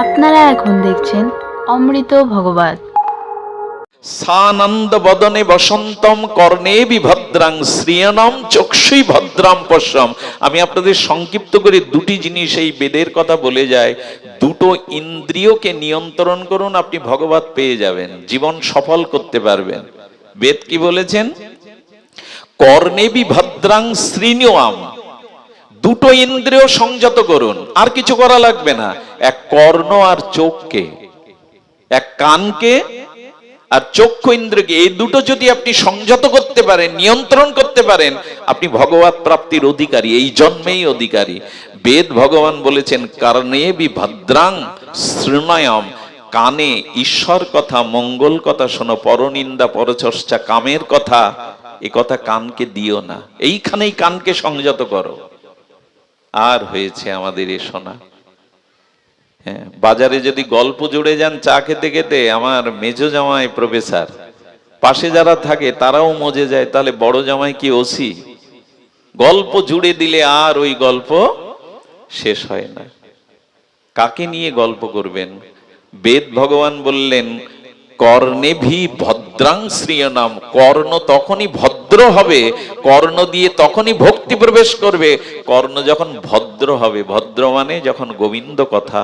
আপনারা এখন দেখছেন অমৃত ভগবত। সানন্দ বদনে বসন্তম, কর্ণে বিভদ্রাং শ্রিয়নম চক্ষুই ভদ্রাম পশ্যম আমি আপনাদের সংক্ষিপ্ত করে দুটি জিনিস এই বেদের কথা বলে যায় দুটো ইন্দ্রিয়কে নিয়ন্ত্রণ করুন, আপনি ভগবত পেয়ে যাবেন, জীবন সফল করতে পারবেন। বেদ কি বলেছেন? কর্ণে বিভদ্রাং শ্রীনিয়াম দুটো ইন্দ্রিয় সংযত করুন, আর কিছু করা লাগবে না। এক কর্ণ আর চোখকে, এক কানকে আর চক্ষু ইন্দ্রকে এই দুটো যদি আপনি সংযত করতে পারেন, নিয়ন্ত্রণ করতে পারেন, আপনি ভগবত প্রাপ্তির অধিকারী, এই জন্মেই অধিকারী। বেদ ভগবান বলেছেন কারণে বি ভদ্রাং শ্রীনয়ম কানে ঈশ্বর কথা, মঙ্গল কথা শোনো, পরনিন্দা, পরচর্চা, কামের কথা, এ কথা কানকে দিও না। এইখানেই কানকে সংযত করো। আর হয়েছে আমাদের এ শোনা হ্যাঁ বাজারে যদি গল্প জুড়ে যান চা খেতে খেতে, আমার মেজো জামাই প্রফেসর, পাশে যারা থাকে তারাও মজে যায়, তাহলে বড় জামাই কি ওসি? গল্প জুড়ে দিলে আর ওই গল্প শেষ হয় না। কাকে নিয়ে গল্প করবেন? বেদ ভগবান বললেন কর্ণেভি ভদ্রাং শ্রিয়নাম কর্ণ তখনই ভদ্র হবে, কর্ণ দিয়ে তখনই ভক্তি প্রবেশ করবে। কর্ণ যখন ভদ্র হবে, ভদ্র মানে যখন গোবিন্দ কথা।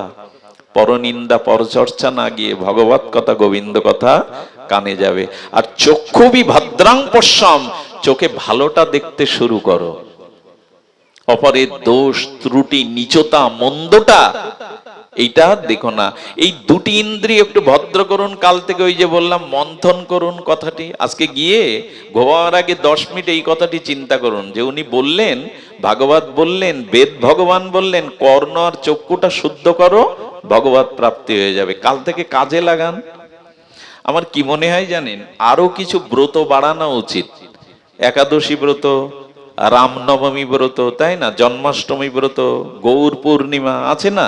পরনিন্দা পরচর্চা না গিয়ে ভগবত কথা, গোবিন্দ কথা কানে যাবে। আর চক্ষুবি ভদ্রাং পশ্যাম, চোখে ভালোটা দেখতে শুরু করো। অপরের দোষ, ত্রুটি, নিচতা মন্দটা এইটা দেখো না। এই দুটি ইন্দ্রিয় একটু ভদ্র করুন, কাল থেকে ওই যে বললাম, মন্থন করুন কথাটি। আজকে গিয়ে ঘুমাবার আগে দশ মিনিট এই কথাটি চিন্তা করুন, যে উনি বললেন, ভাগবত বললেন, বেদ ভগবান বললেন, কর্ণ আর চক্ষুটা শুদ্ধ করো, ভগবত প্রাপ্তি হয়ে যাবে। কাল থেকে কাজে লাগান। আমার কি মনে হয় জানেন, আরও কিছু ব্রত বাড়ানো উচিত। একাদশী ব্রত রামনবমী ব্রত, তাই না? জন্মাষ্টমী ব্রত, গৌর পূর্ণিমা, আছে না?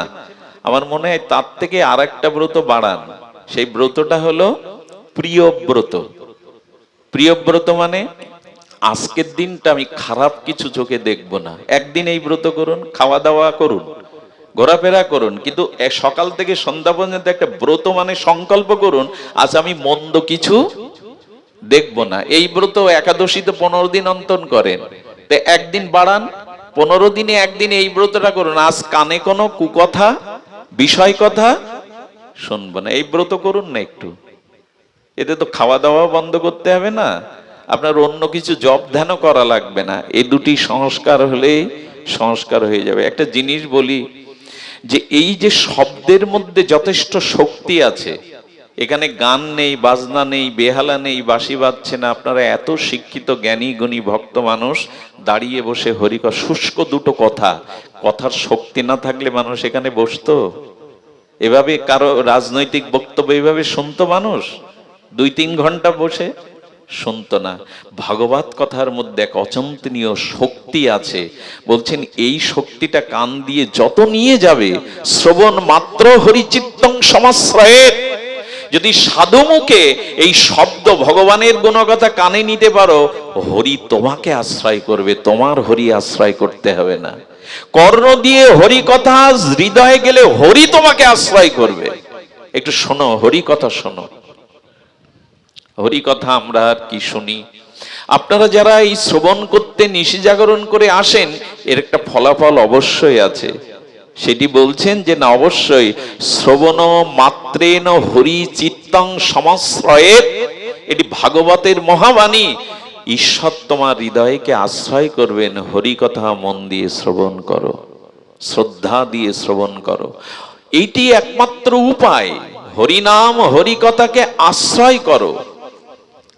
আমার মনে হয় তার থেকে আর একটা ব্রত বাড়ান। সেই ব্রতটা হলো প্রিয় ব্রত। মানে আজকের দিনটা আমি খারাপ কিছু চোখে দেখব না। একদিন এই ব্রত করুন খাওয়া দাওয়া করুন, ঘোরাফেরা করুন, কিন্তু সকাল থেকে সন্ধ্যা পর্যন্ত একটা ব্রত মানে সংকল্প করুন, আজ আমি মন্দ কিছু দেখব না। এই ব্রত একাদশী তো পনেরো দিন অন্তন করেন। তো একদিন বাড়ান, পনেরো দিনে একদিন এই ব্রতটা করুন। আজ কানে কোনো কুকথা, বিষয় কথা শুনব না। এই ব্রত করুন না একটু। এতে তো খাওয়া দাওয়া বন্ধ করতে হবে না। আপনার অন্য কিছু জব ধ্যানও করা লাগবে না। এই দুটি সংস্কার হলেই সংস্কার হয়ে যাবে। একটা জিনিস বলি যে, এই যে শব্দের মধ্যে যথেষ্ট শক্তি আছে এখানে গান নেই, বাজনা নেই, বেহালা নেই, বাঁশি বাজছে না। আপনারা এত শিক্ষিত, জ্ঞানী, গুণী, ভক্ত মানুষ, দাঁড়িয়ে বসে হরিক শুষ্ক দুটো কথা। কথার শক্তি না থাকলে মানুষ এখানে বসতো? এভাবে কারও রাজনৈতিক বক্তব্য এভাবে শুনতো মানুষ? দুই তিন ঘণ্টা বসে শুনতো না। ভাগবত কথার মধ্যে এক অচন্তনীয় শক্তি আছে। বলছেন, এই শক্তিটা কান দিয়ে যত নিয়ে যাবে, শ্রবণ মাত্র হরিচিত্তং সমাশ্রয়ের যদি সাধু মুখে এই শব্দ ভগবানের গুণকথা কানে নিতে পারো, হরি তোমাকে আশ্রয় করবে, তোমার হরি আশ্রয় করতে হবে না। কর্ণ দিয়ে হরি কথা হৃদয়ে গেলে হরি তোমাকে আশ্রয় করবে। একটু শোনো, হরি কথা শোনো। হরি কথা আমরা আর কি শুনি? আপনারা যারা এই শ্রবণ করতে নিশি জাগরণ করে আসেন, এর একটা ফলাফল অবশ্যই আছে। সেটি বলছেন যে, না, অবশ্যই, শ্রবণ মাত্রেন হরি চিত্তং সমাশ্রয়ের এটি ভাগবতের মহাবাণী। ঈশ্বর তোমার হৃদয়কে আশ্রয় করবেন হরি কথা মন দিয়ে শ্রবণ করো, শ্রদ্ধা দিয়ে শ্রবণ করো। এইটি একমাত্র উপায়, হরিনাম হরি কথাকে আশ্রয় করো।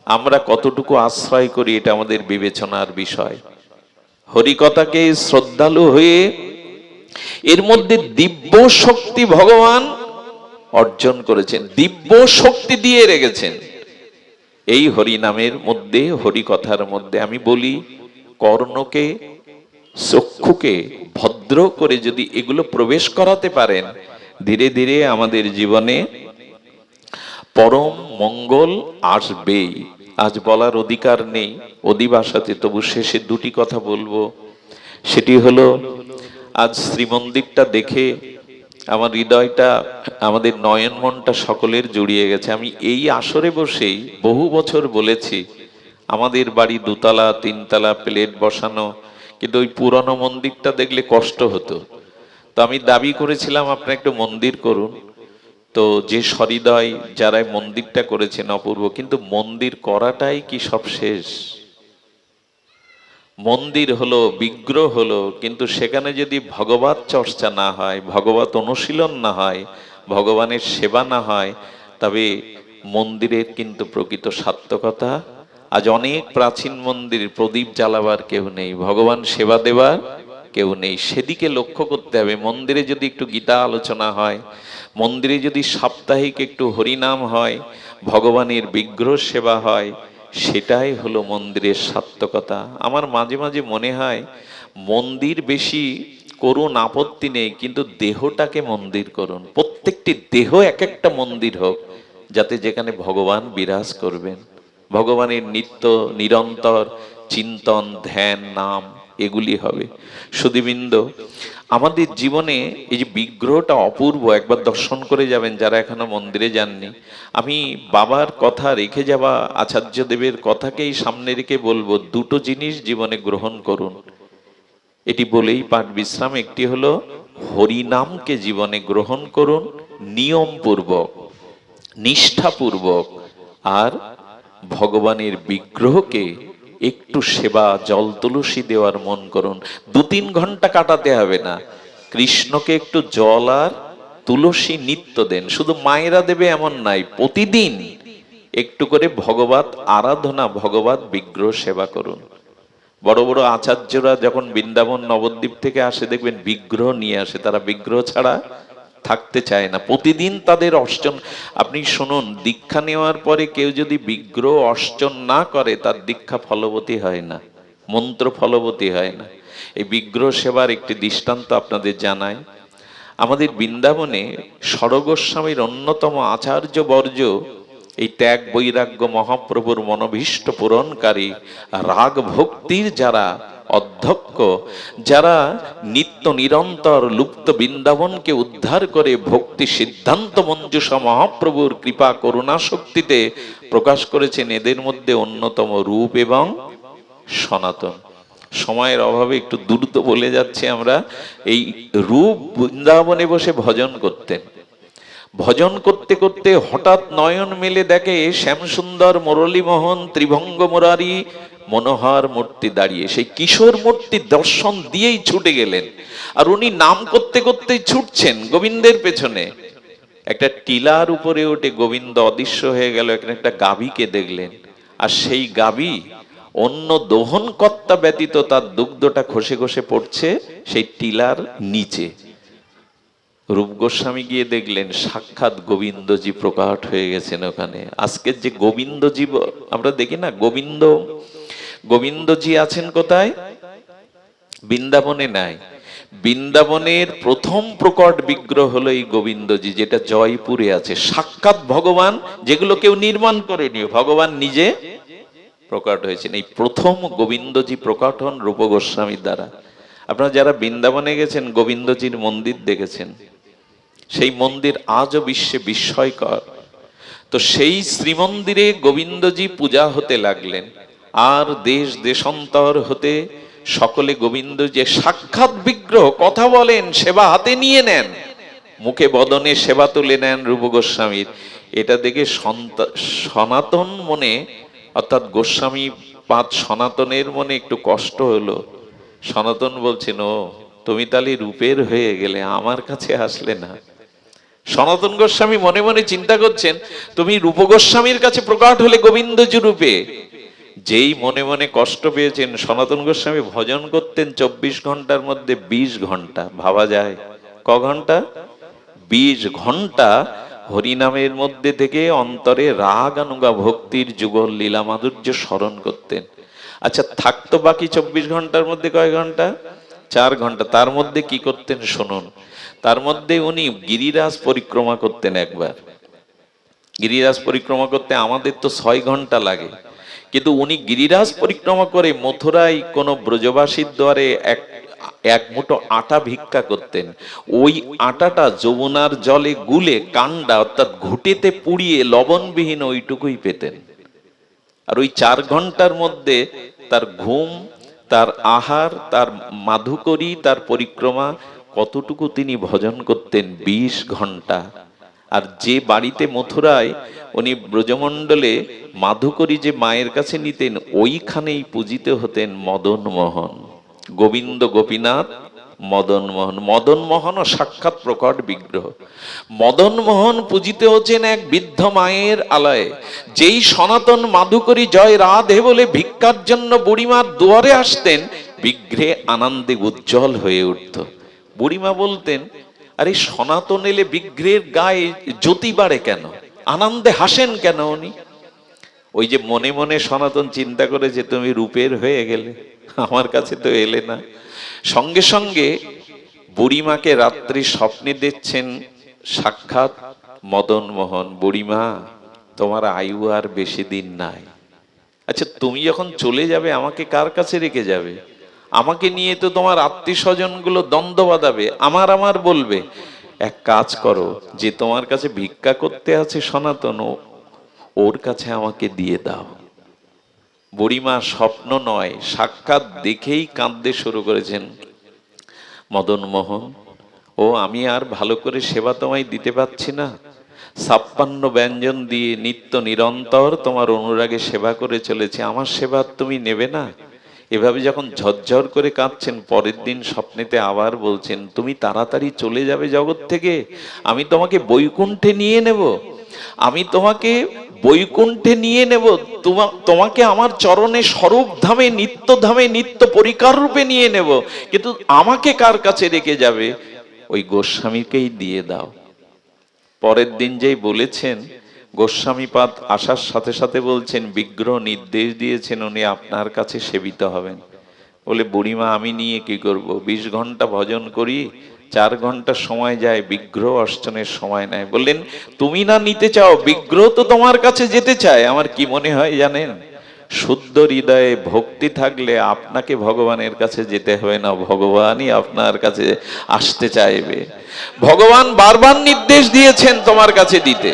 আমরা কতটুকু আশ্রয় করি, এটা আমাদের বিবেচনার বিষয়। হরিকথাকে শ্রদ্ধালু হয়ে এর মধ্যে দিব্য শক্তি ভগবান অর্জন করেছেন, দিব্য শক্তি দিয়ে রেখেছেন এই হরি নামের মধ্যে হরি কথার মধ্যে আমি বলি, কর্ণকে, চক্ষুকে ভদ্র করে যদি এগুলো প্রবেশ করাতে পারেন, ধীরে ধীরে আমাদের জীবনে পরম মঙ্গল আসবেই। আজ বলার অধিকার নেই, অধিবাসাতে তবু শেষে দুটি কথা বলব। সেটি হলো আজ শ্রীমন্দিরটা দেখে আমার হৃদয়টা, আমাদের নয়ন মনটা সকলের জড়িয়ে গেছে। আমি এই আসরে বসেই বহু বছর বলেছি, আমাদের বাড়ি দুতলা, তিনতলা, প্লেট বসানো, কিন্তু ওই পুরনো মন্দিরটা দেখলে কষ্ট হতো। তো আমি দাবি করেছিলাম আপনি একটু মন্দির করুন। তো যে সহৃদয় যারা মন্দিরটা করেছেন অপূর্ব, কিন্তু মন্দির করাটাই কি সব শেষ? মন্দির হলো, বিগ্রহ হলো, কিন্তু সেখানে যদি ভগবত চর্চা না হয়, ভগবত অনুশীলন না হয়, ভগবানের সেবা না হয়, তবে মন্দিরের কিন্তু প্রকৃত সার্থকতা। আজ অনেক প্রাচীন মন্দির, প্রদীপ জ্বালাবার কেউ নেই, ভগবান সেবা দেবার কেউ নেই। সেদিকে লক্ষ্য করতে হবে, মন্দিরে যদি একটু গীতা আলোচনা হয়, মন্দিরে যদি সাপ্তাহিক একটু হরিনাম হয়, ভগবানের বিগ্রহ সেবা হয় সেটাই হলো মন্দিরের সার্থকতা। আমার মাঝে মাঝে মনে হয়, মন্দির বেশি করুন আপত্তি নেই, কিন্তু দেহটাকে মন্দির করুন। প্রত্যেকটি দেহ এক একটা মন্দির হোক, যাতে যেখানে ভগবান বিরাজ করবেন। ভগবানের নিত্য নিরন্তর চিন্তন, ধ্যান, নাম, এগুলি হবে। সুদীবৃন্দ আমাদের জীবনে এই যে বিগ্রহটা অপূর্ব, একবার দর্শন করে যাবেন যারা এখনও মন্দিরে যাননি। আমি বাবার কথা রেখে যাওয়া আচার্য দেবের কথাকেই সামনে রেখে বলব, দুটো জিনিস জীবনে গ্রহণ করুন। এটি বলেই পাঠ বিশ্রাম, একটি হলো হরিনামকে জীবনে গ্রহণ করুন নিয়মপূর্বক, নিষ্ঠাপূর্বক, আর ভগবানের বিগ্রহকে একটু সেবা, জল তুলসী দেওয়ার মন করুন। দু তিন ঘণ্টা কাটাতে হবে না। কৃষ্ণকে একটু জল আর তুলসী নিত্য দেন। শুধু মায়েরা দেবে এমন নাই, প্রতিদিন একটু করে ভগবত আরাধনা, ভগবত বিগ্রহ সেবা করুন। বড় বড় আচার্যরা যখন বৃন্দাবন, নবদ্বীপ থেকে আসে, দেখবেন বিগ্রহ নিয়ে আসে। তারা বিগ্রহ ছাড়া থাকতে চায় না। প্রতিদিন তাদের অর্চন। আপনি শুনুন, দীক্ষা নেওয়ার পরে কেউ যদি বিগ্রহ অর্চন না করে, তার দীক্ষা ফলবতী হয় না, মন্ত্র ফলবতী হয় না। এই বিগ্রহ সেবার একটি দৃষ্টান্ত আপনাদের জানায় আমাদের বৃন্দাবনে সরগোস্বামীর অন্যতম আচার্য বর্জ এই ত্যাগ বৈরাগ্য মহাপ্রভুর মনোভীষ্ট পূরণকারী রাগ ভক্তির যারা অধ্যক্ষ, যারা নিত্য নিরন্তর লুপ্ত বৃন্দাবনকে উদ্ধার করে ভক্তি সিদ্ধান্ত মঞ্জুষা মহাপ্রভুর কৃপা করুণা শক্তিতে প্রকাশ করেছেন এদের মধ্যে অন্যতম রূপ এবং সনাতন। সময়ের অভাবে একটু দ্রুত বলে যাচ্ছে আমরা, এই রূপ বৃন্দাবনে বসে ভজন করতেন ভজন করতে করতে হঠাৎ নয়ন মেলে দেখে শ্যামসুন্দর, মুরলীমোহন, ত্রিভঙ্গ মুরারি মনোহর মূর্তি দাঁড়িয়ে, সেই কিশোর মূর্তি দর্শন দিয়েই ছুটে গেলেন। আর উনি নাম করতে করতেই ছুটছেন গোবিন্দের পেছনে। একটা টিলার উপরে উঠে গোবিন্দ অদৃশ্য হয়ে গেল, এখানে একটা গাভীকে দেখলেন। আর সেই গাভী অন্য দোহন কর্তা ব্যতীত তার দুগ্ধটা খসে খসে পড়ছে সেই টিলার নিচে। রূপ গোস্বামী গিয়ে দেখলেন, সাক্ষাৎ গোবিন্দজি প্রকাট হয়ে গেছেন ওখানে। আজকের যে গোবিন্দজি, আমরা দেখি না গোবিন্দ গোবিন্দজি আছেন কোথায়? বৃন্দাবনে নাই। বৃন্দাবনের প্রথম প্রকট বিগ্রহ হলো এই গোবিন্দজি, যেটা জয়পুরে আছে। সাক্ষাৎ ভগবান, যেগুলো কেউ নির্মাণ করেনি, ভগবান নিজে প্রকট হয়েছেন। এই প্রথম গোবিন্দজি প্রকট হন রূপ গোস্বামীর দ্বারা। আপনারা যারা বৃন্দাবনে গেছেন, গোবিন্দজির মন্দির দেখেছেন, সেই মন্দির আজও বিশ্বে বিস্ময়কর। তো সেই শ্রীমন্দিরে গোবিন্দজি পূজা হতে লাগলেন। আর দেশ দেশান্তর হতে সকলে গোবিন্দ যে সাক্ষাৎ বিগ্রহ কথা বলেন, সেবা হাতে নিয়ে নেন। মুখে বদনে সেবা তুলে নেন রূপ গোস্বামীর। এটা দেখে সন্তা- সনাতন মনে, অর্থাৎ গোস্বামী পাঁচ সনাতনের মনে একটু কষ্ট হলো। সনাতন বলছেন ও তুমি তাহলে রূপের হয়ে গেলে, আমার কাছে আসলে না। সনাতন গোস্বামী মনে মনে চিন্তা করছেন, তুমি রূপ গোস্বামীর কাছে প্রকাট হলে গোবিন্দজি রূপে যেই মনে মনে কষ্ট পেয়েছেন, সনাতন গোস্বামী ভজন করতেন চব্বিশ ঘণ্টার মধ্যে বিশ ঘণ্টা, ভাবা যায়? ক ঘণ্টা? বিশ ঘণ্টা হরিনামের মধ্যে থেকে অন্তরে রাগ অনুগা ভক্তির যুগল লীলা মাধুর্য স্মরণ করতেন। আচ্ছা থাকতো বাকি চব্বিশ ঘণ্টার মধ্যে কয় ঘণ্টা? চার ঘণ্টা। তার মধ্যে কি করতেন শুনুন। তার মধ্যে উনি গিরিরাজ পরিক্রমা করতেন একবার। গিরিরাজ পরিক্রমা করতে আমাদের তো ছয় ঘণ্টা লাগে। কিন্তু উনি গিরিরাজ পরিক্রমা করে মথুরায় কোনো ব্রজবাসীর দ্বারে এক এক মুঠো আটা ভিক্ষা করতেন। ওই আটাটা যমুনার জলে গুলে কান্ডা অর্থাৎ ঘুটেতে পুড়িয়ে লবণবিহীন ওইটুকুই পেতেন। আর ওই চার ঘণ্টার মধ্যে তার ঘুম, তার আহার, তার মাধুকরী, তার পরিক্রমা কতটুকু তিনি ভজন করতেন বিশ ঘণ্টা। আর যে বাড়িতে মথুরায় উনি ব্রজমণ্ডলে মাধুকরী যে মায়ের কাছে নিতেন, ওইখানেই পূজিত হতেন মদন মোহন গোবিন্দ গোপীনাথ মদন মোহন মদন মোহন ও সাক্ষাৎ প্রকট বিগ্রহ। মদন মোহন পূজিত হচ্ছেন এক বৃদ্ধ মায়ের আলয়ে। যেই সনাতন মাধুকরী জয় রাধে বলে ভিক্ষার জন্য বুড়িমার দুয়ারে আসতেন, বিগ্রহে আনন্দে উজ্জ্বল হয়ে উঠত। বুড়িমা বলতেন আরে সনাতন এলে বিগ্রহের গায়ে জ্যোতি বাড়ে কেন? আনন্দে হাসেন কেন উনি? ওই যে মনে মনে সনাতন চিন্তা করে যে তুমি রূপের হয়ে গেলে, আমার কাছে তো এলে না। সঙ্গে সঙ্গে বুড়িমাকে রাত্রি স্বপ্নে দেখছেন সাক্ষাৎ মদন মোহন। বুড়িমা, তোমার আয়ু আর বেশি দিন নাই। আচ্ছা তুমি যখন চলে যাবে, আমাকে কার কাছে রেখে যাবে? আমাকে নিয়ে তো তোমার আত্মীয় স্বজনগুলো দ্বন্দ্ব বাঁধাবে, আমার আমার বলবে। এক কাজ করো, যে তোমার কাছে ভিক্ষা করতে আছে সনাতন ওর কাছে আমাকে দিয়ে দাও। বুড়িমা স্বপ্ন নয়, সাক্ষাৎ দেখেই কাঁদতে শুরু করেছেন। মদন মোহন, ও আমি আর ভালো করে সেবা তোমায় দিতে পারছি না। ছাপ্পান্ন ব্যঞ্জন দিয়ে নিত্য নিরন্তর তোমার অনুরাগে সেবা করে চলেছে, আমার সেবা তুমি নেবে না। এভাবে যখন ঝরঝর করে কাঁদছেন, পরের দিন স্বপ্নেতে আবার বলছেন, তুমি তাড়াতাড়ি চলে যাবে জগৎ থেকে, আমি তোমাকে বৈকুণ্ঠে নিয়ে নেব, আমি তোমাকে বৈকুণ্ঠে নিয়ে নেব, তোমা- তোমাকে আমার চরণে স্বরূপ ধামে, নিত্য ধামে, নিত্য পরিকার রূপে নিয়ে নেব, কিন্তু আমাকে কার কাছে রেখে যাবে? ওই গোস্বামীকেই দিয়ে দাও। পরের দিন যেই বলেছেন গোস্বামীপাদ আসার সাথে সাথে বলছেন, বিগ্রহ নির্দেশ দিয়েছেন উনি আপনার কাছে সেবিত হবেন। বলে, বুড়িমা, আমি নিয়ে কি করব? বিশ ঘণ্টা ভজন করি, চার ঘণ্টা সময় যায়, বিগ্রহ অর্চনের সময় নেয়। বললেন, তুমি না নিতে চাও? বিগ্রহ তো তোমার কাছে যেতে চায়। আমার কি মনে হয় জানেন? শুদ্ধ হৃদয়ে ভক্তি থাকলে আপনাকে ভগবানের কাছে যেতে হবে না, ভগবানই আপনার কাছে আসতে চাইবে। ভগবান বারবার নির্দেশ দিয়েছেন তোমার কাছে দিতে।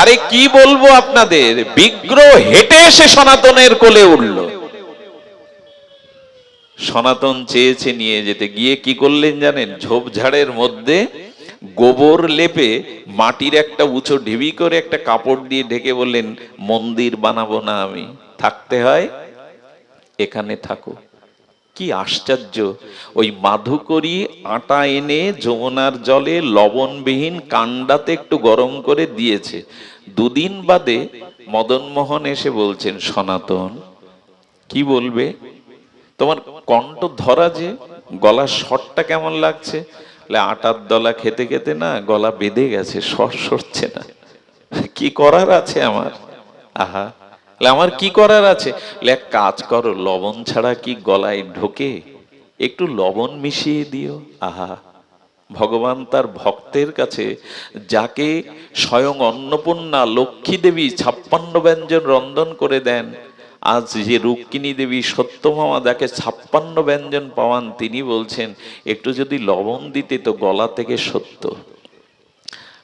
আরে কি বলব আপনাদের? বিগ্রহ হেঁটে এসে সনাতনের কোলে উঠল। সনাতন চেয়েছে নিয়ে যেতে। গিয়ে কি করলেন জানেন? ঝোপঝাড়ের মধ্যে গোবর লেপে মাটির একটা উঁচু ঢিবি করে একটা কাপড় দিয়ে ঢেকে বললেন, মন্দির বানাবো না আমি। থাকতে হয়? এখানে থাকো। কি আশ্চর্য। ওই মাধুকরী আটা এনে যমুনার জলে লবণবিহীন কান্ডাতে একটু গরম করে দিয়েছে। দুদিন বাদে মদন মোহন এসে বলছেন, সনাতন, কি বলবে? তোমার কণ্ঠ ধরা যে, গলার স্বরটা কেমন লাগছে? আটার দলা খেতে খেতে না গলা বেঁধে গেছে, স্বর সরছে না। কি করার আছে আমার? আহা আমার কি করার আছে? এক কাজ করো, লবণ ছাড়া কি গলায় ঢোকে? একটু লবণ মিশিয়ে দিও। আহা, ভগবান তার ভক্তের কাছে, যাকে স্বয়ং অন্নপূর্ণা লক্ষ্মী দেবী ছাপ্পান্ন ব্যঞ্জন রন্ধন করে দেন, আজ যে রুক্মিণী দেবী সত্যভামা যাকে ছাপ্পান্ন ব্যঞ্জন পাওয়ান, তিনি বলছেন, একটু যদি লবণ দিতে তো গলা থেকে সত্য।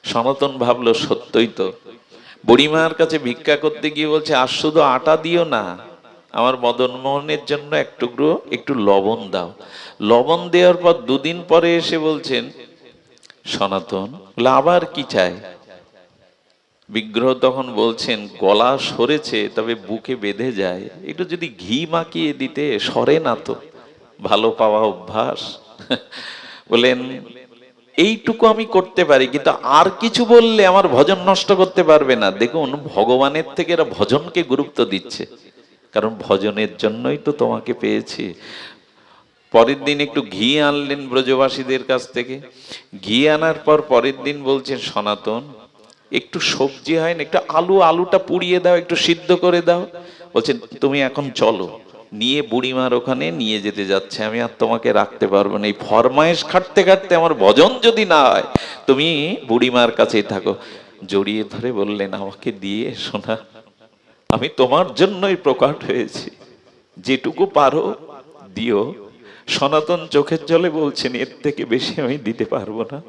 সনাতন ভাবলো, সত্যই তো। বুড়িমার কাছে ভিক্ষা করতে গিয়ে বলছে, আর শুধু আটা দিও না, আমার মদন মোহনের জন্য এক টুকরো একটু লবণ দাও। লবণ দেওয়ার পর দুদিন পরে এসে বলছেন, সনাতন আবার কি চাই? বিগ্রহ তখন বলছেন, গলা সরেছে, তবে বুকে বেঁধে যায়। একটু যদি ঘি মাখিয়ে দিতে, সরে না তো। ভালো পাওয়া অভ্যাস। বলেন এইটুকু আমি করতে পারি, কিন্তু আর কিছু বললে আমার ভজন নষ্ট করতে পারবে না। দেখুন, ভগবানের থেকে এরা ভজনকে গুরুত্ব দিচ্ছে। কারণ ভজনের জন্যই তো তোমাকে পেয়েছি। পরের দিন একটু ঘি আনলেন ব্রজবাসীদের কাছ থেকে। ঘি আনার পর পরের দিন বলছেন, সনাতন, একটু সবজি হয় না, একটু আলু, আলুটা পুড়িয়ে দাও, একটু সিদ্ধ করে দাও। বলছেন, তুমি এখন চলো। নিয়ে বুড়িমার ওখানে নিয়ে যেতে যাচ্ছে। আমি আর তোমাকে রাখতে পারব না। এই ফরমায়েশ খাটতে খাটতে আমার ভজন যদি না হয়, তুমি বুড়িমার কাছেই থাকো। জড়িয়ে ধরে বললেন আমাকে দিয়ে শোনা আমি তোমার জন্যই প্রকাট হয়েছি। যেটুকু পারো দিও। সনাতন চোখের জলে বলছেন, এর থেকে বেশি আমি দিতে পারব না।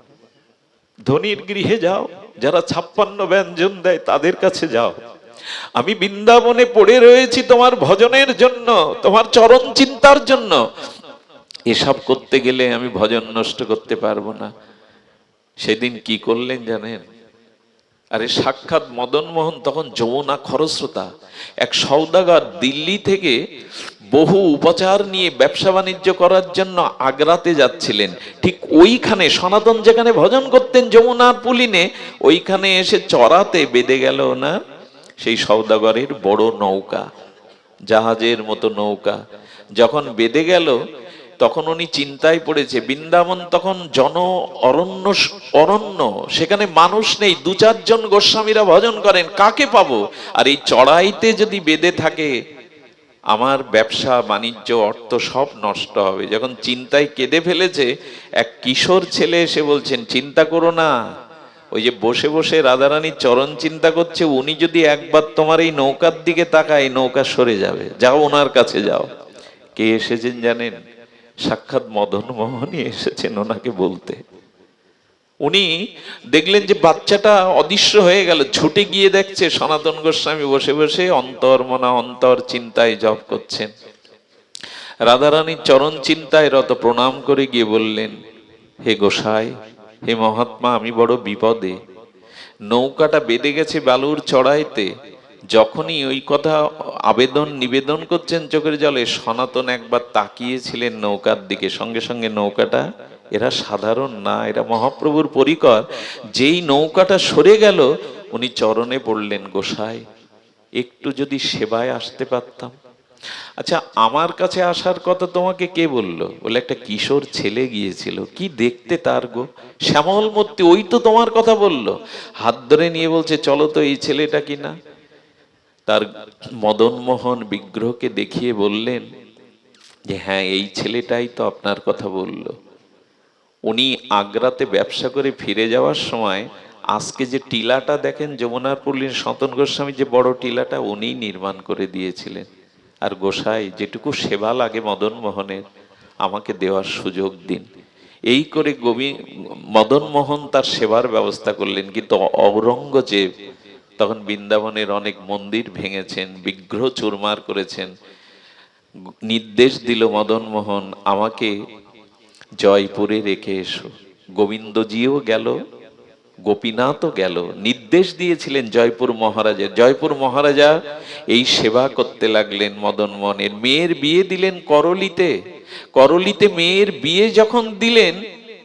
ধনির গৃহে যাও, যারা ছাপ্পান্ন ব্যঞ্জন দেয় তাদের কাছে যাও। আমি বৃন্দাবনে পড়ে রয়েছি তোমার ভজনের জন্য, তোমার চরণ চিন্তার জন্য। এসব করতে গেলে আমি ভজন নষ্ট করতে পারব না। সেদিন কি করলেন জানেন? আরে সাক্ষাৎ মদন মোহন তখন যমুনা খরস্রোতা, এক সৌদাগর দিল্লি থেকে বহু উপচার নিয়ে ব্যবসা বাণিজ্য করার জন্য আগ্রাতে যাচ্ছিলেন। ঠিক ওইখানে, সনাতন যেখানে ভজন করতেন যমুনার পুলিনে, ওইখানে এসে চড়াতে বেঁধে গেল না সেই সৌদাগরের বড় নৌকা, জাহাজের মতো নৌকা। যখন বেঁধে গেল, তখন উনি চিন্তায় পড়েছে, বৃন্দাবন তখন জন অরণ্য অরণ্য, সেখানে মানুষ নেই, দু চারজন গোস্বামীরা ভজন করেন, কাকে পাবো? আর এই চড়াইতে যদি বেঁধে থাকে, আমার ব্যবসা, বাণিজ্য, অর্থ সব নষ্ট হবে। যখন চিন্তায় কেঁদে ফেলেছে, এক কিশোর ছেলে এসে বলছেন, চিন্তা করো না ওই যে বসে বসে রাধারানীর চরণ চিন্তা করছে, উনি যদি একবার তোমার এই নৌকার দিকে তাকায়, নৌকা সরে যাবে। যাও ওনার কাছে যাও। কে এসেছেন জানেন? সাক্ষাৎ মদন মোহনই এসেছেন ওনাকে বলতে। উনি দেখলেন যে বাচ্চাটা অদৃশ্য হয়ে গেল, ছুটে গিয়ে দেখছে, সনাতন গোস্বামী বসে বসে অন্তর মনা অন্তর চিন্তায় জপ করছেন। রাধারানীর চরণ চিন্তায় রত প্রণাম করে গিয়ে বললেন, হে গোসাই হে মহাত্মা, আমি বড় বিপদে। নৌকাটা বেঁধে গেছে বালুর চড়াইতে। যখনই ওই কথা আবেদন নিবেদন করছেন চোখের জলে, সনাতন একবার তাকিয়েছিলেন নৌকার দিকে। সঙ্গে সঙ্গে নৌকাটা, এরা সাধারণ না, এরা মহাপ্রভুর পরিকর। যেই নৌকাটা সরে গেল, উনি চরণে পড়লেন, গোসাই, একটু যদি সেবায় আসতে পারতাম। আচ্ছা আমার কাছে আসার কথা তোমাকে কে বলল? বলে একটা কিশোর ছেলে গিয়েছিল। কি দেখতে তার গো? শ্যামল মূর্তি, ওই তো তোমার কথা বলল। হাত ধরে নিয়ে বলছে, চলো তো এই ছেলেটা কি না? তার মদন মোহন বিগ্রহকে দেখিয়ে বললেন যে হ্যাঁ এই ছেলেটাই তো আপনার কথা বলল। উনি আগ্রাতে ব্যবসা করে ফিরে যাওয়ার সময় আজকে যে টিলাটা দেখেন, যমুনার পল্লীর সতন গোস্বামী যে বড় টিলাটা, উনিই নির্মাণ করে দিয়েছিলেন। আর গোসাই, যেটুকু সেবা লাগে মদন মোহনের, আমাকে দেওয়ার সুযোগ দিন। এই করে গোবি, মদন মোহন তার সেবার ব্যবস্থা করলেন, কিন্তু অরঙ্গজেব তখন বৃন্দাবনের অনেক মন্দির ভেঙেছেন, বিগ্রহ চুরমার করেছেন। নির্দেশ দিল মদন মোহন, আমাকে জয়পুরে রেখে এসো। গোবিন্দজিও গেল গোপীনাথও গেল। নির্দেশ দিয়েছিলেন জয়পুর মহারাজের। জয়পুর মহারাজা এই সেবা করতে লাগলেন মদন মনের। মেয়ের বিয়ে দিলেন করলিতে। করলিতে মেয়ের বিয়ে যখন দিলেন,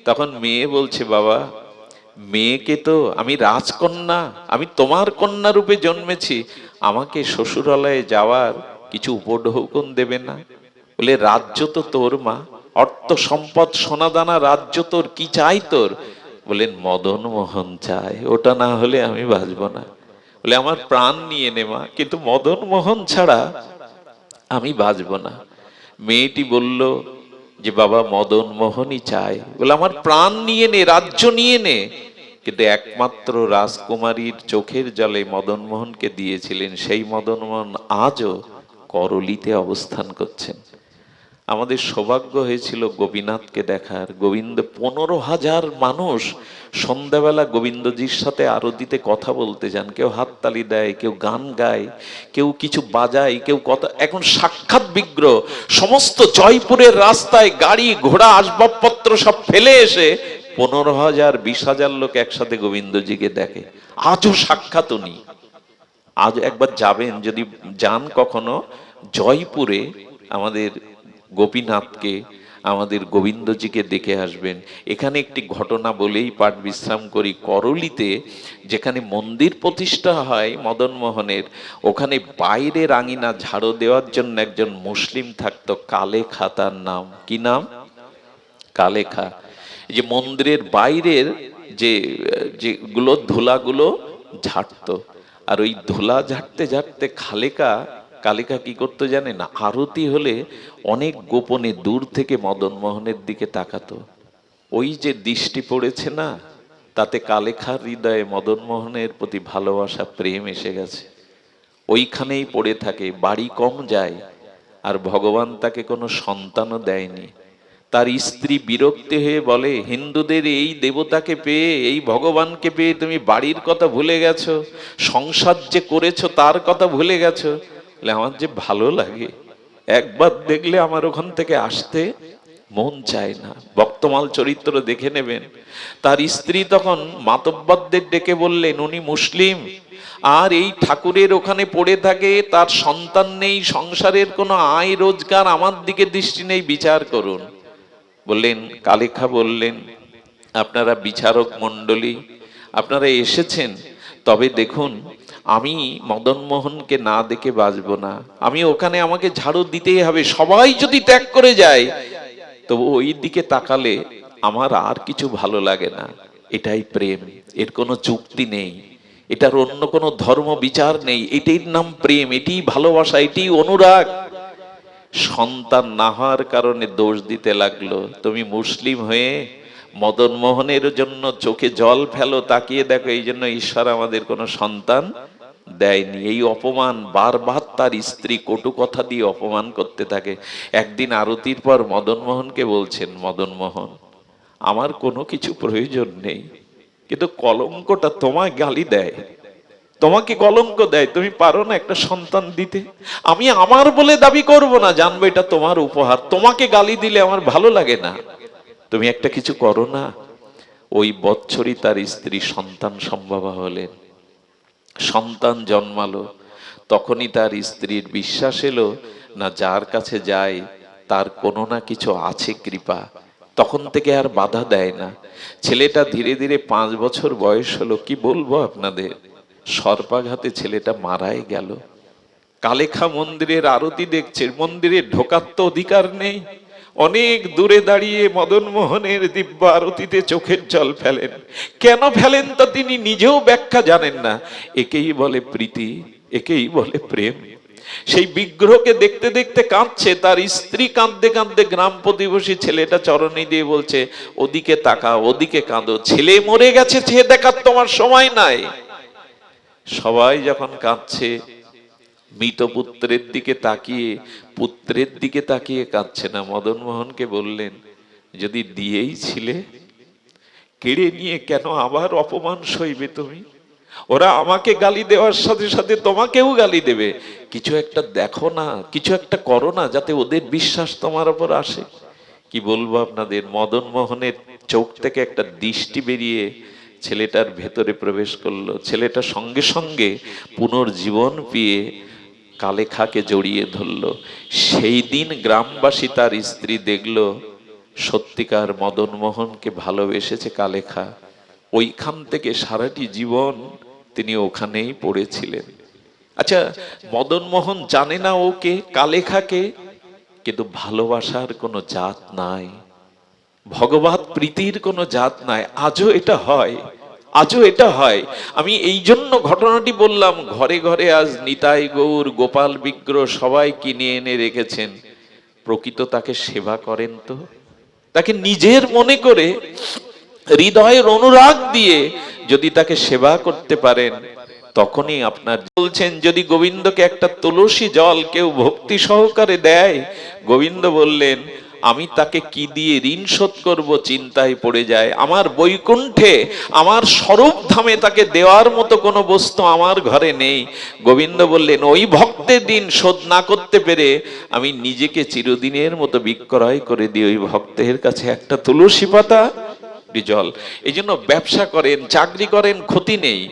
তখন মেয়ে বলছে, বাবা, মেয়েকে তো আমি রাজকন্যা, আমি তোমার কন্যা রূপে জন্মেছি। আমাকে শ্বশুরালয়ে যাওয়ার কিছু উপঢৌকন দেবে না। বলে, রাজ্য তো তোর মা। অর্থ সম্পদ, সোনাদানা রাজ্য তোর। কি চাই তোর? বলেন, মদন মোহন চায় ওটা না হলে আমি বাঁচব না। বলে, আমার প্রাণ নিয়ে নে মা, কিন্তু মদন মোহন ছাড়া আমি বাঁচব না। মেয়েটি বলল, যে বাবা, মদন মোহনই চায় বলে, আমার প্রাণ নিয়ে নে, রাজ্য নিয়ে নে। কিন্তু একমাত্র রাজকুমারীর চোখের জলে মদন মোহনকে দিয়েছিলেন, সেই মদন মোহন আজও করলিতে অবস্থান করছেন। আমাদের সৌভাগ্য হয়েছিল গোপীনাথকে দেখার। গোবিন্দ পনেরো হাজার মানুষ সন্ধ্যাবেলা গোবিন্দজির সাথে আরতিতে কথা বলতে যান। কেউ হাততালি দেয়, কেউ গান গায়, কেউ কিছু বাজায়, কেউ কথা এখন সাক্ষাৎ বিগ্রহ। সমস্ত জয়পুরের রাস্তায় গাড়ি, ঘোড়া, আসবাবপত্র সব ফেলে এসে পনেরো হাজার, বিশ হাজার লোক একসাথে গোবিন্দজিকে দেখে। আজও সাক্ষাৎ উনি আজ একবার যাবেন, যদি যান কখনো, জয়পুরে আমাদের গোপীনাথকে, আমাদের গোবিন্দজিকে দেখে আসবেন। এখানে একটি ঘটনা বলেই পাঠ বিশ্রাম করি। করলিতে যেখানে মন্দির প্রতিষ্ঠা হয় মদন মোহনের ওখানে বাইরে রাঙিনা ঝাড়ো দেওয়ার জন্য একজন মুসলিম থাকতো কালে খাতার নাম। কি নাম? কালেখা। যে মন্দিরের বাইরের যে যেগুলো ধুলাগুলো ঝাড়তো, আর ওই ধুলা ঝাড়তে ঝাড়তে খালেকা কালিকা কি করতো জানেন আরতি হলে অনেক গোপনে দূর থেকে মদন মোহনের দিকে তাকাতো। ওই যে দৃষ্টি পড়েছে না, তাতে কালেখার হৃদয়ে মদন মোহনের প্রতি ভালোবাসা, প্রেম এসে গেছে। ওইখানেই পড়ে থাকে, বাড়ি কম যায়, আর ভগবান তাকে কোনো সন্তানও দেয়নি। তার স্ত্রী বিরক্তি হয়ে বলে, হিন্দুদের এই দেবতাকে পেয়ে, এই ভগবানকে পেয়ে তুমি বাড়ির কথা ভুলে গেছো, সংসার যে করেছ তার কথা ভুলে গেছো আমার যে ভালো লাগে, একবার দেখলে আমার ওখান থেকে আসতে মন চায় না। বক্তমাল চরিত্র দেখে নেবেন। তার স্ত্রী তখন মাতব্বরদের ডেকে বললেন, উনি মুসলিম, আর এই ঠাকুরের ওখানে পড়ে থাকে, তার সন্তান নেই, সংসারের কোনো আয় রোজগার আমার দিকে দৃষ্টি নেই, বিচার করুন। বললেন, কালেখা বললেন, আপনারা বিচারক মণ্ডলী, আপনারা এসেছেন, তবে দেখুন আমি মদন মোহনকে না দেখে বাঁচবো না। আমি ওখানে আমাকে ঝাড়ু দিতেই হবে, সবাই যদি ত্যাগ করে যায়, তবু ওই দিকে তাকালে আমার আর কিছু ভালো লাগে না। এটাই প্রেম, এর কোনো চুক্তি নেই। এটার অন্য কোনো ধর্ম বিচার নেই, এটির নাম প্রেম, এটি ভালোবাসা, এটি অনুরাগ। সন্তান না হওয়ার কারণে দোষ দিতে লাগল। তুমি মুসলিম হয়ে মদন মোহনের জন্য চোখে জল ফেলো, তাকিয়ে দেখো, এই জন্য ঈশ্বর আমাদের কোনো সন্তান দেয়নি এই অপমান বারবার তার স্ত্রী কটু কথা দিয়ে অপমান করতে থাকে। একদিন আরতির পর মদন মোহনকে বলছেন মদন মোহন আমার কোনো কিছু প্রয়োজন নেই, কিন্তু কলঙ্কটা তোমায় গালি দেয়। তোমাকে কলঙ্ক দেয়, তুমি পারো না একটা সন্তান দিতে। আমি আমার বলে দাবি করব না, জানব এটা তোমার উপহার। তোমাকে গালি দিলে আমার ভালো লাগে না। তুমি একটা কিছু করো না। ওই বৎসরই তার স্ত্রী সন্তান সম্ভবা হলেন। সন্তান জন্মালো, তখনই তার স্ত্রীর বিশ্বাস এলো, না, যার কাছে যায় তার কোনো না কিছু আছে কৃপা। তখন থেকে আর বাধা দেয় না। ছেলেটা ধীরে ধীরে পাঁচ বছর বয়স হলো, কি বলব আপনাদের? সর্পাঘাতে ছেলেটা মারাই গেল। কালেখা মন্দিরের আরতি দেখছে, মন্দিরে ঢোকার তো অধিকার নেই। অনেক দূরে দাঁড়িয়ে মদন মোহনের দিব্য আরতিতে চোখের জল ফেলেন। কেন ফেলেন তা তিনি নিজেও ব্যাখ্যা জানেন না। একেই বলে প্রীতি, একেই বলে প্রেম। সেই বিগ্রহকে দেখতে দেখতে কাঁদছে, তার স্ত্রী কাঁদতে কাঁদতে গ্রাম প্রতিবেশী ছেলেটা চরণে দিয়ে বলছে, ওদিকে তাকা ওদিকে কাঁদো। ছেলে মরে গেছে, ছেলে দেখার তোমার সময় নাই। সবাই যখন কাঁদছে মৃত পুত্রের দিকে তাকিয়ে, পুত্রের দিকে তাকিয়ে কাঁদছে না। মদন মোহনকে বললেন, যদি দিয়েই ছিলে, কেড়ে নিয়ে কেন আবার অপমান সইবে তুমি? ওরা আমাকে গালি দেওয়ার সাথে সাথে তোমাকেও গালি দেবে। কিছু একটা দেখো না, কিছু একটা করো না, যাতে ওদের বিশ্বাস তোমার ওপর আসে। কি বলব আপনাদের? মদন মোহনের চোখ থেকে একটা দৃষ্টি বেরিয়ে ছেলেটার ভেতরে প্রবেশ করল। ছেলেটা সঙ্গে সঙ্গে পুনর্জীবন পেয়ে কালেখাকে জড়িয়ে ধরলো। সেই দিন গ্রামবাসী তার স্ত্রী দেখল, সত্যিকার মদন মোহনকে ভালোবেসেছে কালেখা। ওইখান থেকে সারাটি জীবন তিনি ওখানেই পড়েছিলেন। আচ্ছা মদন মোহন জানে না ওকে, কালেখাকে, কিন্তু ভালোবাসার কোনো জাত নাই। ভগবত প্রীতির কোনো জাত নাই। আজও এটা হয় আজও এটা হয়। আমি এই জন্য ঘটনাটি বললাম, ঘরে ঘরে আজ নিতাই গৌর, গোপাল বিগ্রহ সবাই কিনে এনে রেখেছেন। প্রকৃত তাকে সেবা করেন তো? তাকে নিজের মনে করে হৃদয়ের অনুরাগ দিয়ে যদি তাকে সেবা করতে পারেন, তখনই আপনার বলছেন, যদি গোবিন্দকে একটা তুলসী জল কেউ ভক্তি সহকারে দেয়, গোবিন্দ বললেন আমি তাকে কি দিয়ে ঋণ শোধ করব? চিন্তায় পড়ে যায়। আমার বৈকুণ্ঠে, আমার স্বরূপ ধামে তাকে দেওয়ার মতো কোনো বস্তু আমার ঘরে নেই। গোবিন্দ বললেন, ওই ভক্তের দিন শোধ না করতে পেরে আমি নিজেকে চিরদিনের মতো বিক্রয় করে দিই। ওই ভক্তের কাছে একটা তুলসী পাতা জল। এই জন্য ব্যবসা করেন, চাকরি করেন, ক্ষতি নেই।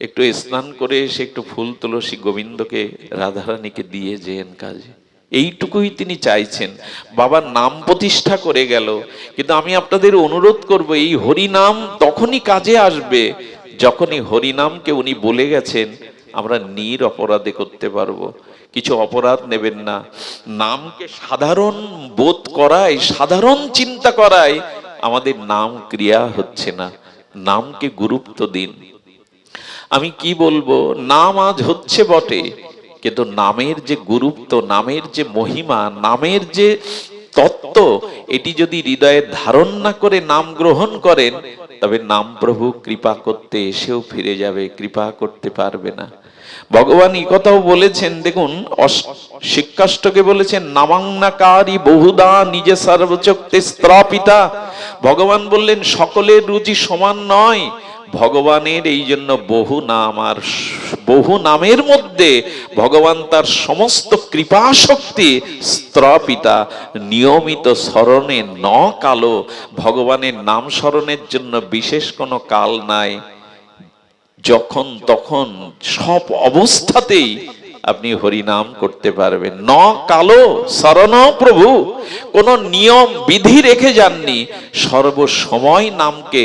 একটু স্নান করে এসে একটু ফুল তুলসী গোবিন্দকে, রাধারানীকে দিয়ে যেন কাজে। এইটুকুই তিনি চাইছেন। বাবার নাম প্রতিষ্ঠা করে গেল। কিন্তু আমি আপনাদের অনুরোধ করব, এই হরি নাম তখনই কাজে আসবে। যখনই হরি নামকে উনি বলে গেছেন, আমরা নির অপরাধে করতে পারব। কিছু অপরাধ নেবেন না। নামকে সাধারণ বোধ করায়, সাধারণ চিন্তা করায় আমাদের নাম ক্রিয়া হচ্ছে না। নামকে গুরুত্ব দিন। আমি কি বলব? নাম আজ হচ্ছে বটে। কিন্তু নামের যে গুরুত্ব, নামের যে মহিমা, নামের যে তত্ত্ব, এটি যদি হৃদয়ে ধারণ না করে নাম গ্রহণ করেন, তবে নাম প্রভু কৃপা করতে এসেও ফিরে যাবে, কৃপা করতে পারবে না। ভগবান এই কথাও বলেছেন, দেখুন শিক্ষাষ্টকে বলেছেন নামাংনাকারী বহুদা নিজে সর্বচক্তে স্ত্রাপিতা। ভগবান বললেন, সকলের রুচি সমান নয় ভগবানের এই জন্য বহু নাম আর বহু নামের মধ্যে ভগবান তার সমস্ত কৃপা শক্তি স্ত্রপিতা নিয়মিত স্মরণে ন কালো ভগবানের নাম স্মরণের জন্য বিশেষ কোনো কাল নাই। যখন তখন সব অবস্থাতেই আপনি হরিনাম করতে পারবেন। ন কালো শরণ প্রভু, কোন নিয়ম বিধি রেখে যাননি। সর্বসময় নামকে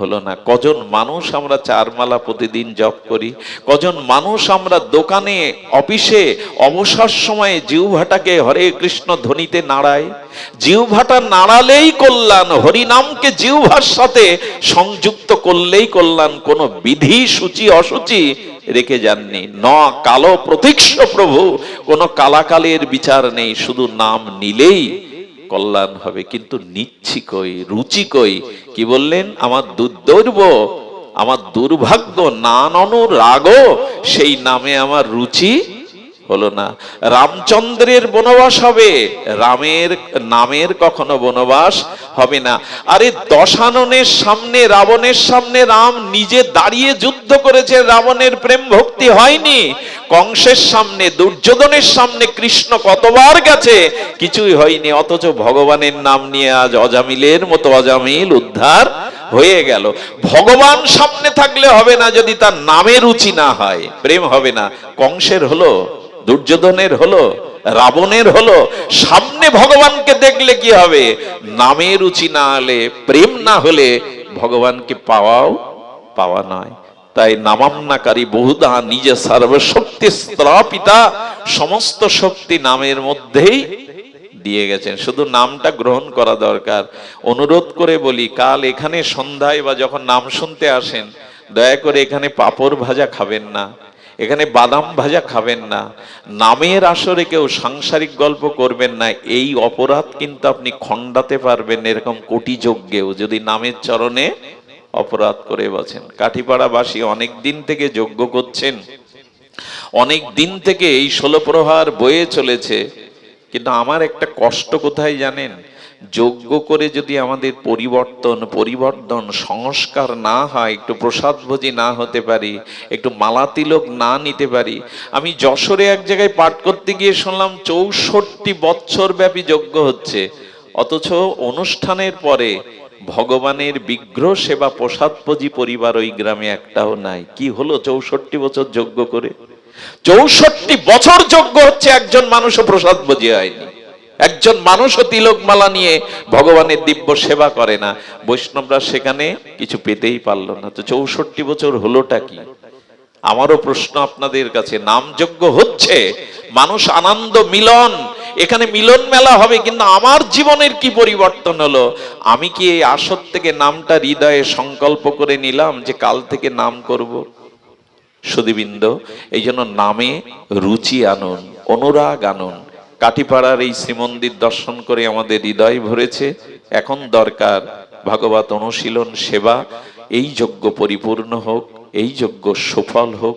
হলো না। কজন মানুষ আমরা চার মালা প্রতিদিন জপ করি, কজন মানুষ আমরা দোকানে, অফিসে, অবসর সময়ে জিউভাটাকে হরে কৃষ্ণ ধ্বনিতে নাড়াই। জিউভাটা নাড়ালেই কল্যাণ, হরিনামকে জিউভার সাথে সংযুক্ত করলেই কল্যাণ, কোনো বিধি, সূচি, অসুচি রেখে যাননি। ন কালো প্রতীক্ষ প্রভু, কোনো কালাকালের বিচার নেই, শুধু নাম নিলেই কল্যাণ হবে কিন্তু নিচ্ছি কই রুচি কই কি বললেন? আমার দুর্দৈর্ব আমার দুর্ভাগ্য নান অনুরাগ সেই নামে আমার রুচি হলো না। রামচন্দ্রের বনবাস হবে, রামের, নামের কখনো বনবাস হবে না। আরে দশাননের সামনে, রাবণের সামনে রাম নিজে দাঁড়িয়ে যুদ্ধ করেছে, রাবণের প্রেম ভক্তি হয়নি। কংসের সামনে, দুর্যোধনের সামনে কৃষ্ণ কতবার গেছে কিছুই হয়নি, অথচ ভগবানের নাম নিয়ে আজ অজামিলের মতো অজামিল উদ্ধার হয়ে গেল। ভগবান সামনে থাকলে হবে না যদি তার নামে রুচি না হয়, প্রেম হবে না। কংসের হলো, দুর্যোধনের হলো, রাবণের হলো, সামনে ভগবানকে দেখলে কি হবে? নামে রুচি না হলে, প্রেম না হলে ভগবানকে পাওয়াও পাওয়া নয়। তাই নামান্নাকারী বহুদা নিজে সর্বশক্তি স্ত্রাপিতা সমস্ত শক্তি নামের মধ্যেই দিয়ে গেছেন। শুধু নামটা গ্রহণ করা দরকার। অনুরোধ করে বলি, কাল এখানে সন্ধ্যায় বা যখন নাম শুনতে আসেন, দয়া করে এখানে পাপড় ভাজা খাবেন না, এখানে বাদাম ভাজা খাবেন না, নামের আসরে কেউ সাংসারিক গল্প করবেন না, এই অপরাধ কিন্তু আপনি খণ্ডাতে পারবেন এরকম কোটি যজ্ঞেও যদি নামের চরণে অপরাধ করে বসেন কাঠিপাড়াবাসী অনেক দিন থেকে যজ্ঞ করছেন। অনেক দিন থেকে এই ষোলো প্রহার বয়ে চলেছে। কিন্তু আমার একটা কষ্ট কোথায় জানেন? যোগ্য করে যদি আমাদের পরিবর্তন পরিবর্তন, সংস্কার না হয়, একটু প্রসাদভোজী না হতে পারি, একটু মালাতিলক না নিতে পারি, আমি যশোরে এক জায়গায় পাঠ করতে গিয়ে শুনলাম চৌষট্টি বৎসর ব্যাপী যজ্ঞ হচ্ছে। অথচ অনুষ্ঠানের পরে ভগবানের বিগ্রহ সেবা প্রসাদপজি পরিবার ওই গ্রামে একটাও নাই। কি হলো চৌষট্টি বছর যজ্ঞ করে? চৌষট্টি বছর যোগ্য হচ্ছে একজন মানুষও প্রসাদ বুঝি হয়নি। একজন মানুষও তিলক মালা নিয়ে ভগবানের দিব্য সেবা করে না। বৈষ্ণবরা সেখানে কিছু পেতেই পারল না। তো চৌষট্টি বছর হলোটা কি? আমারও প্রশ্ন আপনাদের কাছে, নামযজ্ঞ হচ্ছে, মানুষ আনন্দ মিলন, এখানে মিলন মেলা হবে, কিন্তু আমার জীবনের কি পরিবর্তন হলো? আমি কি এই আসর থেকে নামটা হৃদয়ে সংকল্প করে নিলাম যে কাল থেকে নাম করব? সুদীবৃন্দ এই জন্য নামে রুচি আনুন, অনুরাগ আনুন। কাটিপাড়ার এই শ্রীমন্দির দর্শন করে আমাদের হৃদয় ভরেছে, এখন দরকার, ভাগবত অনুশীলন, সেবা, এই যজ্ঞ পরিপূর্ণ হোক। এই যজ্ঞ সফল হোক